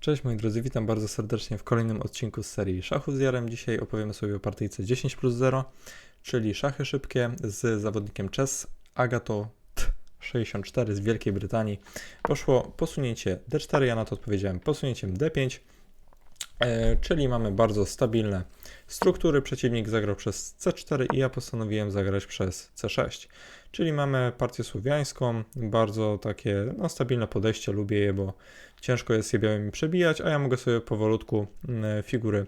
Cześć moi drodzy, witam bardzo serdecznie w kolejnym odcinku z serii Szachów z Jarem. Dzisiaj opowiemy sobie o partyjce 10 plus 0, czyli szachy szybkie z zawodnikiem chess Agato 64 z Wielkiej Brytanii. Poszło posunięcie D4, ja na to odpowiedziałem posunięciem D5, e, czyli mamy bardzo stabilne struktury. Przeciwnik zagrał przez C4 i ja postanowiłem zagrać przez C6. Czyli mamy partię słowiańską, bardzo takie no, stabilne podejście, lubię je, bo ciężko jest je białymi przebijać, a ja mogę sobie powolutku mm, figury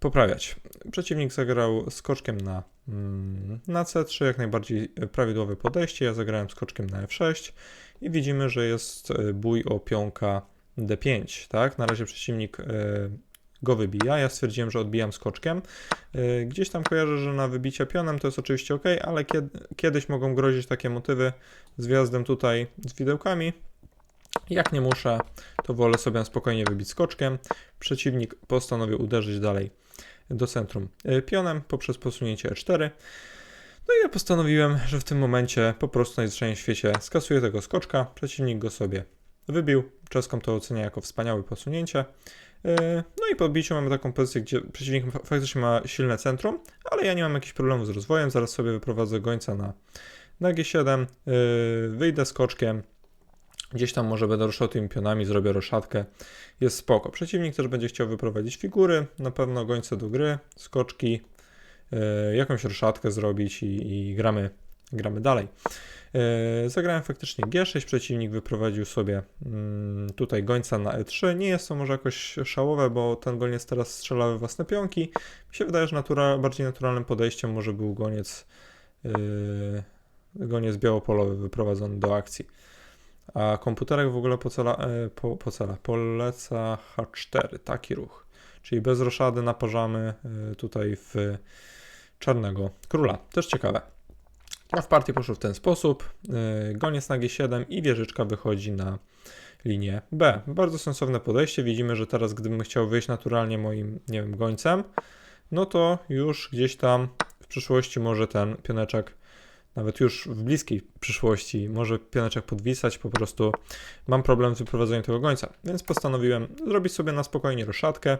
poprawiać. Przeciwnik zagrał skoczkiem na, mm, na C3, jak najbardziej prawidłowe podejście. Ja zagrałem skoczkiem na F6 i widzimy, że jest e, bój o pionka D5. Tak? Na razie przeciwnik e, go wybija. Ja stwierdziłem, że odbijam skoczkiem. E, gdzieś tam kojarzę, że na wybicie pionem to jest oczywiście ok, ale kiedy, kiedyś mogą grozić takie motywy z wjazdem tutaj z widełkami. Jak nie muszę, to wolę sobie spokojnie wybić skoczkiem. Przeciwnik postanowił uderzyć dalej do centrum e, pionem poprzez posunięcie E4. No i ja postanowiłem, że w tym momencie po prostu najzwyczajniej w świecie skasuję tego skoczka. Przeciwnik go sobie wybił. Czeską to ocenia jako wspaniałe posunięcie. E, no i po odbiciu mamy taką pozycję, gdzie przeciwnik faktycznie ma silne centrum, ale ja nie mam jakichś problemów z rozwojem. Zaraz sobie wyprowadzę gońca na, na G7, e, wyjdę skoczkiem, Gdzieś tam może będę ruszał tymi pionami, zrobię roszadkę. Jest spoko. Przeciwnik też będzie chciał wyprowadzić figury, na pewno gońce do gry, skoczki, yy, jakąś roszadkę zrobić i, i gramy, gramy dalej. Yy, zagrałem faktycznie G6, przeciwnik wyprowadził sobie yy, tutaj gońca na E3. Nie jest to może jakoś szałowe, bo ten goniec teraz strzela we własne pionki. Mi się wydaje, że natura, bardziej naturalnym podejściem może był goniec, yy, goniec białopolowy wyprowadzony do akcji. A komputerek w ogóle pocela, e, po, pocela, poleca H4, taki ruch. Czyli bez roszady naparzamy e, tutaj w czarnego króla. Też ciekawe. A w partii poszło w ten sposób. E, goniec na G7 i wieżyczka wychodzi na linię B. Bardzo sensowne podejście. Widzimy, że teraz gdybym chciał wyjść naturalnie moim, nie wiem, gońcem, no to już gdzieś tam w przyszłości może ten pioneczek nawet już w bliskiej przyszłości może pioneczek podwisać, po prostu mam problem z wyprowadzeniem tego gońca. Więc postanowiłem zrobić sobie na spokojnie roszadkę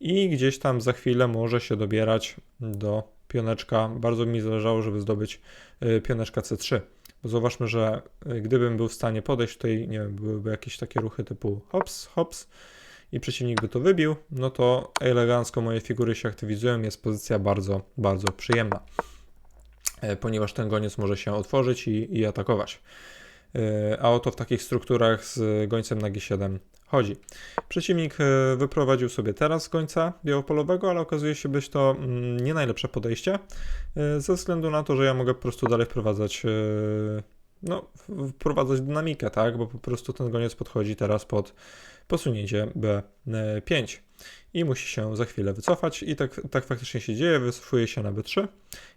i gdzieś tam za chwilę może się dobierać do pioneczka. Bardzo mi zależało, żeby zdobyć y, pioneczka C3. Bo zauważmy, że y, gdybym był w stanie podejść tutaj, nie wiem, byłyby jakieś takie ruchy typu hops, hops i przeciwnik by to wybił, no to elegancko moje figury się aktywizują, jest pozycja bardzo, bardzo przyjemna. E, ponieważ ten goniec może się otworzyć i, i atakować. E, a oto w takich strukturach z gońcem na G7 chodzi. Przeciwnik e, wyprowadził sobie teraz gońca białopolowego, ale okazuje się być to mm, nie najlepsze podejście, ze względu na to, że ja mogę po prostu dalej wprowadzać no, wprowadzać dynamikę, tak, bo po prostu ten goniec podchodzi teraz pod posunięcie B5 i musi się za chwilę wycofać i tak, tak faktycznie się dzieje, wycofuje się na B3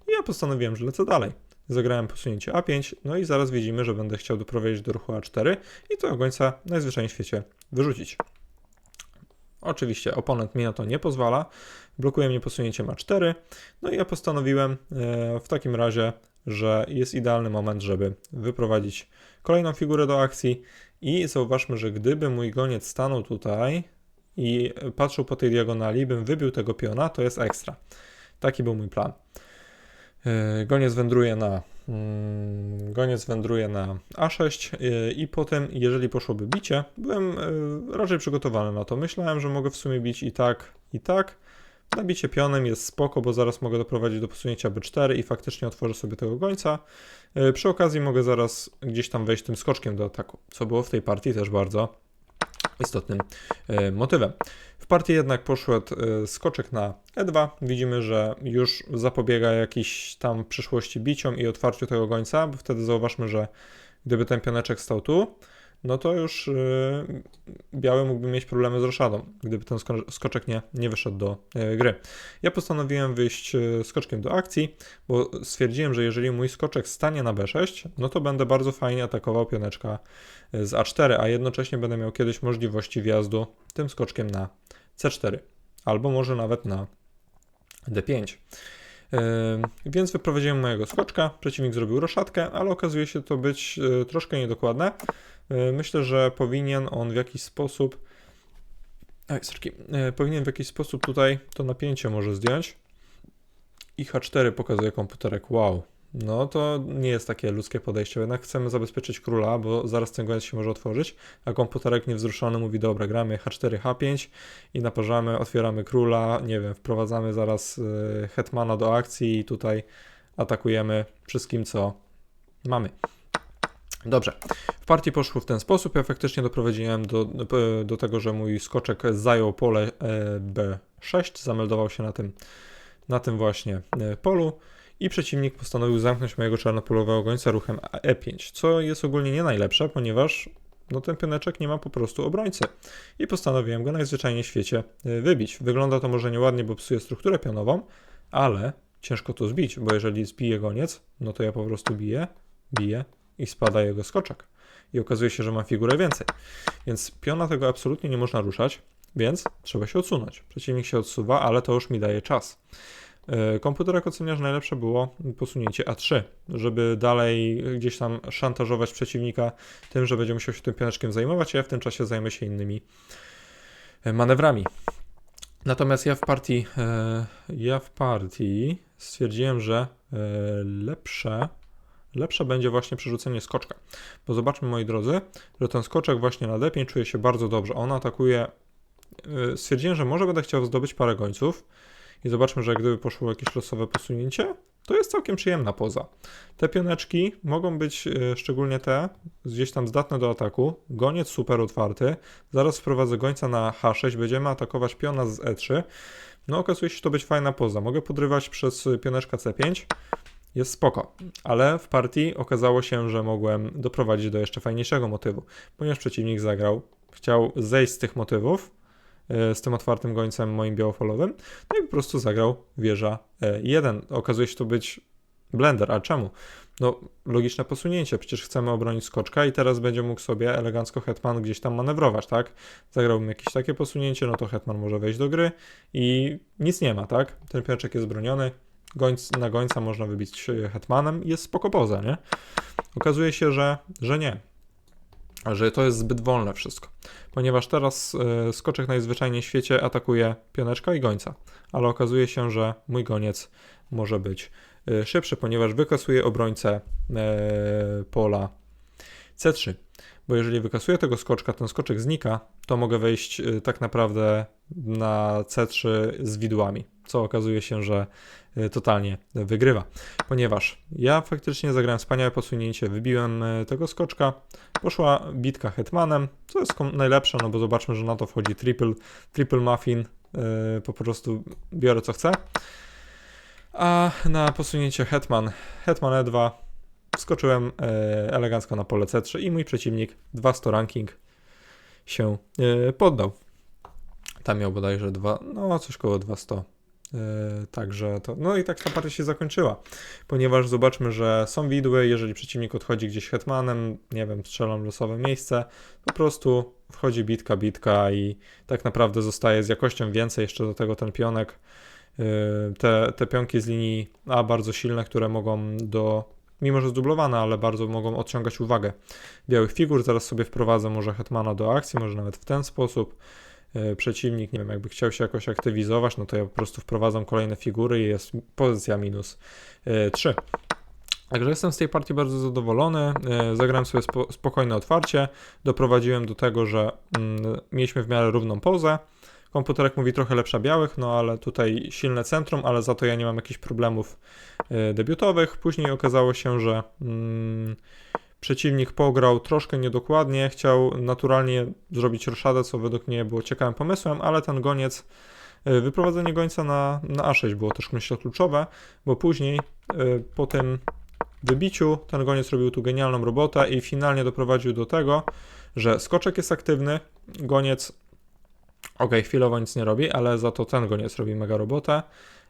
i ja postanowiłem, że lecę dalej. Zagrałem posunięcie A5, no i zaraz widzimy, że będę chciał doprowadzić do ruchu A4 i to gońca najzwyczajniej w świecie wyrzucić. Oczywiście oponent mi na to nie pozwala, blokuje mnie posunięciem A4, no i ja postanowiłem e, w takim razie, że jest idealny moment, żeby wyprowadzić kolejną figurę do akcji i zauważmy, że gdyby mój goniec stanął tutaj, i patrzył po tej diagonali, bym wybił tego piona, to jest ekstra. Taki był mój plan. E, goniec wędruje na mm, goniec wędruje na A6 e, i potem, jeżeli poszłoby bicie, byłem e, raczej przygotowany na to. Myślałem, że mogę w sumie bić i tak, i tak. Nabicie pionem jest spoko, bo zaraz mogę doprowadzić do posunięcia B4 i faktycznie otworzę sobie tego gońca. Przy okazji mogę zaraz gdzieś tam wejść tym skoczkiem do ataku, co było w tej partii też bardzo istotnym e, motywem. W partii jednak poszedł e, skoczek na E2. Widzimy, że już zapobiega jakiś tam przyszłości biciom i otwarciu tego gońca, bo wtedy zauważmy, że gdyby ten pioneczek stał tu, no to już yy, biały mógłby mieć problemy z roszadą, gdyby ten skoczek nie, nie wyszedł do yy, gry. Ja postanowiłem wyjść yy, skoczkiem do akcji, bo stwierdziłem, że jeżeli mój skoczek stanie na b6, no to będę bardzo fajnie atakował pioneczka z a4, a jednocześnie będę miał kiedyś możliwości wjazdu tym skoczkiem na c4, albo może nawet na d5. Więc wyprowadziłem mojego skoczka, przeciwnik zrobił roszadkę, ale okazuje się to być troszkę niedokładne. E, myślę, że powinien on w jakiś sposób Ej, sorki. E, powinien w jakiś sposób tutaj to napięcie może zdjąć. I H4 pokazuje komputerek. Wow. No to nie jest takie ludzkie podejście. Jednak chcemy zabezpieczyć króla, bo zaraz ten goniec się może otworzyć, a komputerek niewzruszony mówi: Dobra, gramy H4, H5 i naparzamy, otwieramy króla. Nie wiem, wprowadzamy zaraz y, hetmana do akcji i tutaj atakujemy wszystkim, co mamy. Dobrze. W partii poszło w ten sposób. Ja faktycznie doprowadziłem do, do, tego, że mój skoczek zajął pole e, B6, zameldował się na tym, na tym właśnie e, polu i przeciwnik postanowił zamknąć mojego czarnopolowego gońca ruchem E5, co jest ogólnie nie najlepsze, ponieważ no ten pioneczek nie ma po prostu obrońcy. I postanowiłem go najzwyczajniej w świecie e, wybić. Wygląda to może nieładnie, bo psuje strukturę pionową, ale ciężko to zbić, bo jeżeli zbiję goniec, no to ja po prostu biję, biję i spada jego skoczek. I okazuje się, że ma figurę więcej. Więc piona tego absolutnie nie można ruszać, więc trzeba się odsunąć. Przeciwnik się odsuwa, ale to już mi daje czas. E, komputerek ocenia, że najlepsze było posunięcie A3, żeby dalej gdzieś tam szantażować przeciwnika tym, że będzie musiał się tym pioneczkiem zajmować, a ja w tym czasie zajmę się innymi e, manewrami. Natomiast ja w partii, e, ja w partii stwierdziłem, że lepsze, lepsze będzie właśnie przerzucenie skoczka. Bo zobaczmy, moi drodzy, że ten skoczek właśnie na D5 czuje się bardzo dobrze. On atakuje. Stwierdziłem, że może będę chciał zdobyć parę gońców i zobaczmy, że gdyby poszło jakieś losowe posunięcie, to jest całkiem przyjemna poza. Te pioneczki mogą być, e, szczególnie te, gdzieś tam zdatne do ataku. Goniec super otwarty. Zaraz wprowadzę gońca na H6, będziemy atakować piona z E3. No okazuje się to być fajna poza. Mogę podrywać przez pioneczka C5. Jest spoko, ale w partii okazało się, że mogłem doprowadzić do jeszcze fajniejszego motywu, ponieważ przeciwnik zagrał, chciał zejść z tych motywów, z tym otwartym gońcem moim białofalowym. No i po prostu zagrał wieża E1. Okazuje się to być blender. A czemu? No, logiczne posunięcie. Przecież chcemy obronić skoczka i teraz będzie mógł sobie elegancko hetman gdzieś tam manewrować, tak? Zagrałbym jakieś takie posunięcie, no to hetman może wejść do gry i nic nie ma, tak? Ten piączek jest broniony. Gońc, na gońca można wybić hetmanem jest spoko poza, nie? Okazuje się, że, że nie że to jest zbyt wolne wszystko, ponieważ teraz y, skoczek najzwyczajniej w świecie atakuje pioneczka i gońca, ale okazuje się, że mój goniec może być y, szybszy, ponieważ wykasuje obrońcę y, pola C3. Bo jeżeli wykasuję tego skoczka, ten skoczek znika, to mogę wejść tak naprawdę na C3 z widłami, co okazuje się, że Y, totalnie wygrywa. Ponieważ ja faktycznie zagrałem wspaniałe posunięcie, wybiłem y, tego skoczka, poszła bitka hetmanem, co jest najlepsze, no bo zobaczmy, że na to wchodzi triple, triple muffin, po prostu biorę co chcę. A na posunięcie hetman, hetman e2, skoczyłem yy, elegancko na pole c3 i mój przeciwnik 200 ranking się yy, poddał. Tam miał bodajże dwa, no coś koło 200 E, także to. No i tak ta partia się zakończyła. Ponieważ zobaczmy, że są widły, jeżeli przeciwnik odchodzi gdzieś hetmanem, nie wiem, strzelam losowe miejsce, po prostu wchodzi bitka, bitka i tak naprawdę zostaje z jakością więcej. Jeszcze do tego ten pionek. E, te, te pionki z linii A bardzo silne, które mogą do mimo że zdublowane, ale bardzo mogą odciągać uwagę białych figur. Zaraz sobie wprowadzę może Hetmana do akcji, może nawet w ten sposób. E, przeciwnik, nie wiem, jakby chciał się jakoś aktywizować, no to ja po prostu wprowadzam kolejne figury i jest pozycja minus 3. E, Także jestem z tej partii bardzo zadowolony. E, zagrałem sobie spo, spokojne otwarcie. Doprowadziłem do tego, że mm, mieliśmy w miarę równą pozę. Komputerek mówi trochę lepsza białych, no ale tutaj silne centrum, ale za to ja nie mam jakichś problemów debiutowych. Później okazało się, że mm, Przeciwnik pograł troszkę niedokładnie, chciał naturalnie zrobić roszadę, co według mnie było ciekawym pomysłem, ale ten goniec, e, wyprowadzenie gońca na, na A6 było też myślę kluczowe, bo później e, po tym wybiciu ten goniec robił tu genialną robotę i finalnie doprowadził do tego, że skoczek jest aktywny, goniec ok, chwilowo nic nie robi, ale za to ten goniec robi mega robotę,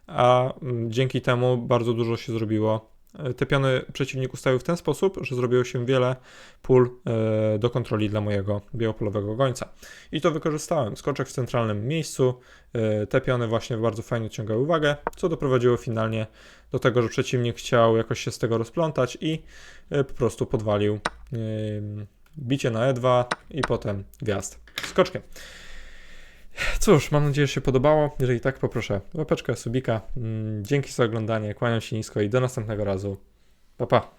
a mm, dzięki temu bardzo dużo się zrobiło te piony przeciwnik ustawił w ten sposób, że zrobiło się wiele pól e, do kontroli dla mojego białopolowego gońca. I to wykorzystałem. Skoczek w centralnym miejscu. E, te piony właśnie bardzo fajnie ciągały uwagę, co doprowadziło finalnie do tego, że przeciwnik chciał jakoś się z tego rozplątać i e, po prostu podwalił bicie na E2 i potem wjazd skoczkiem. Cóż, mam nadzieję, że się podobało. Jeżeli tak, poproszę łapeczkę, subika. Mm, Dzięki za oglądanie, kłaniam się nisko i do następnego razu. Pa, pa.